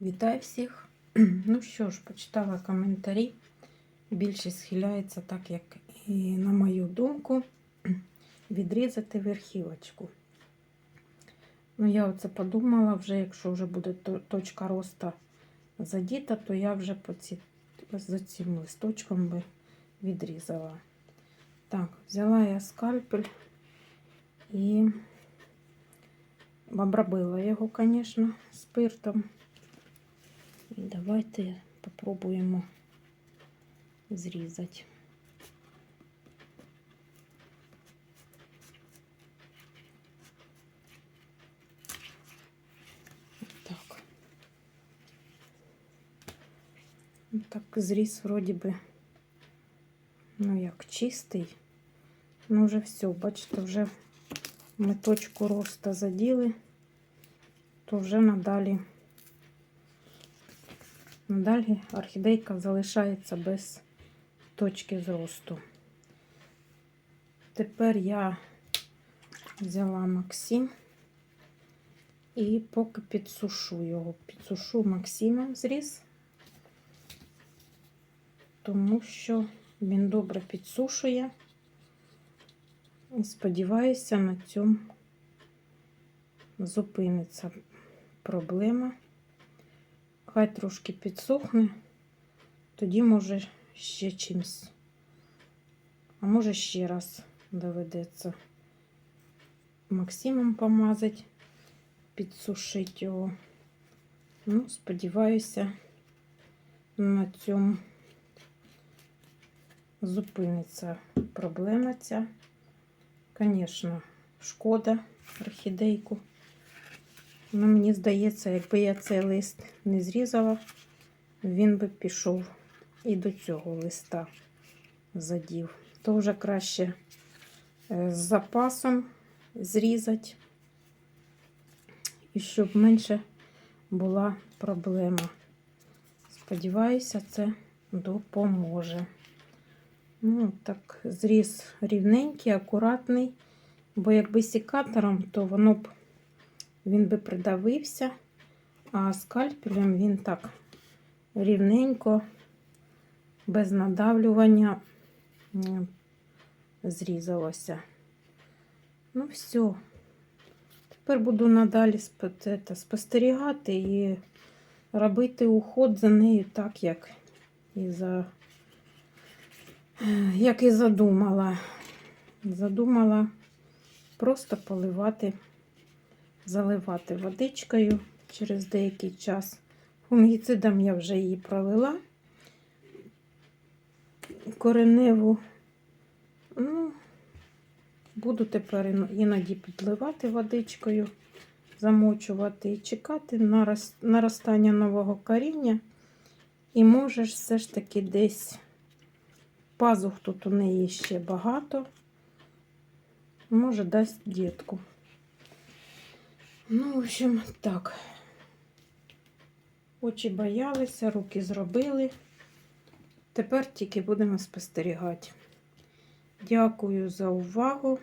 Вітаю всіх! Ну що ж, почитала коментарі. Більшість схиляється так, як і на мою думку, відрізати верхівочку. Ну, я оце подумала, вже якщо вже буде точка росту задіта, то я вже по ці, за цим листочком би відрізала. Так, взяла я скальпель і обробила його, звісно, спиртом. Давайте попробуємо зрізати. Так. Ну, Так, зріз вроді би, ну як чистий. Ну вже все, бачите, вже ми точку росту заділи, то вже надалі. Далі орхідейка залишається без точки зросту. Тепер я взяла Максим і поки підсушу його, підсушу Максимом зріз, тому що він добре підсушує. І сподіваюся, на цьому зупиниться проблема. Хай трошки підсохне, тоді може ще чимось. А може ще раз доведеться Максимом помазати, підсушити його. Ну, сподіваюся, на цьому зупиниться проблема ця. Звісно, шкода орхідейку. Ну, мені здається, якби я цей лист не зрізала, він би пішов і до цього листа задів. То вже краще е, з запасом зрізати, і щоб менше була проблема. Сподіваюся, це допоможе. Ну, так, зріз рівненький, акуратний, бо якби сікатором, то воно б він би придавився, а скальпелем він так рівненько, без надавлювання зрізалося. Ну, все. Тепер буду надалі спостерігати і робити уход за нею так, як і за як і задумала. Задумала просто поливати заливати водичкою через деякий час. Фунгіцидом я вже її пролила кореневу. Ну, буду тепер іноді підливати водичкою, замочувати і чекати нарос- наростання нового коріння. І можеш все ж таки десь пазух тут у неї ще багато. Може, дасть дітку. Ну, в общем, так. Очі боялися, руки зробили. Тепер тільки будемо спостерігати. Дякую за увагу.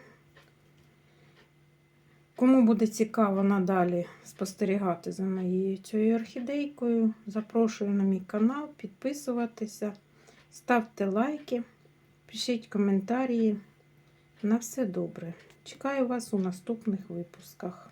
Кому буде цікаво надалі спостерігати за моєю цією орхідейкою, запрошую на мій канал, підписуватися, ставте лайки, пишіть коментарі. На все добре. Чекаю вас у наступних випусках.